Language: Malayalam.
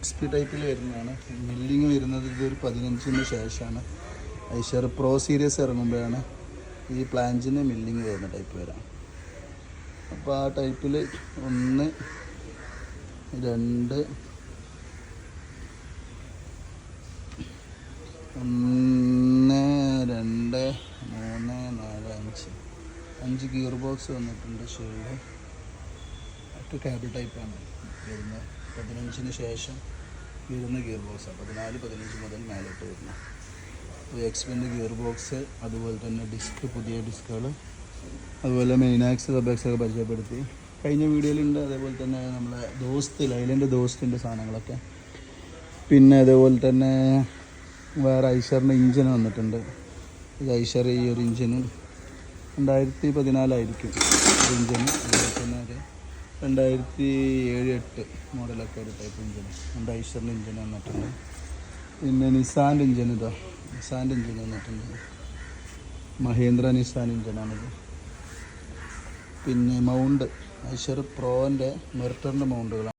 എക്സ് പി ടൈപ്പിൽ വരുന്നതാണ്. മില്ലിങ് വരുന്നത് ഇതൊരു പതിനഞ്ചിന് ശേഷമാണ്. ഐഷർ പ്രോ സീരീസ് ഇറങ്ങുമ്പോഴാണ് ഈ പ്ലാഞ്ചിന് മില്ലിങ് വരുന്ന ടൈപ്പ് വരാം. അപ്പോൾ ആ ടൈപ്പിൽ ഒന്ന് രണ്ട് ഒന്ന് രണ്ട് മൂന്ന് നാല് അഞ്ച്. അഞ്ച് ഗിയർ ബോക്സ് വന്നിട്ടുണ്ട് ഷെയ്ഡ് ഒക്കെ കേബിൾ ടൈപ്പാണ് വരുന്നത് പതിനഞ്ചിന് ശേഷം വരുന്ന ഗിയർ ബോക്സാണ് പതിനാല് പതിനഞ്ച് മുതൽ മേലോട്ട് വരുന്ന. അപ്പോൾ എക്സ്പെൻഡ് ഗിയർ ബോക്സ് അതുപോലെ തന്നെ ഡിസ്ക് പുതിയ ഡിസ്കുകൾ അതുപോലെ മെയിനാക്സ് ഒക്കെ പരിചയപ്പെടുത്തി. കഴിഞ്ഞ വീഡിയോയിലുണ്ട്. അതേപോലെ തന്നെ നമ്മളെ ദോസ്ത് ലൈലന്റെ ദോസ്തിന്റെ സാധനങ്ങളൊക്കെ. പിന്നെ അതേപോലെ തന്നെ വേറെ ഐഷറിന്റെ ഇഞ്ചിൻ വന്നിട്ടുണ്ട്. ഇത് ഐഷർ ഈ ഒരു ഇഞ്ചിനും രണ്ടായിരത്തി പതിനാലായിരിക്കും ഇഞ്ചിന് രണ്ടായിരത്തി ഏഴ് എട്ട് മോഡലൊക്കെ ഒരു ടൈപ്പ് ഇഞ്ചിൻ രണ്ട് ഐഷറിന്റെ ഇഞ്ചിൻ വന്നിട്ടുണ്ട്. പിന്നെ നിസാന്റെ ഇഞ്ചിൻ ഇതാ. നിസാന്റെ ഇഞ്ചിൻ വന്നിട്ടുണ്ട്. മഹേന്ദ്ര നിസാൻ ഇഞ്ചിനാണിത് പിന്നെ മൗണ്ട് ഐഷർ പ്രോന്റെ മെർട്ടറിന്റെ മൗണ്ടുകളാണ്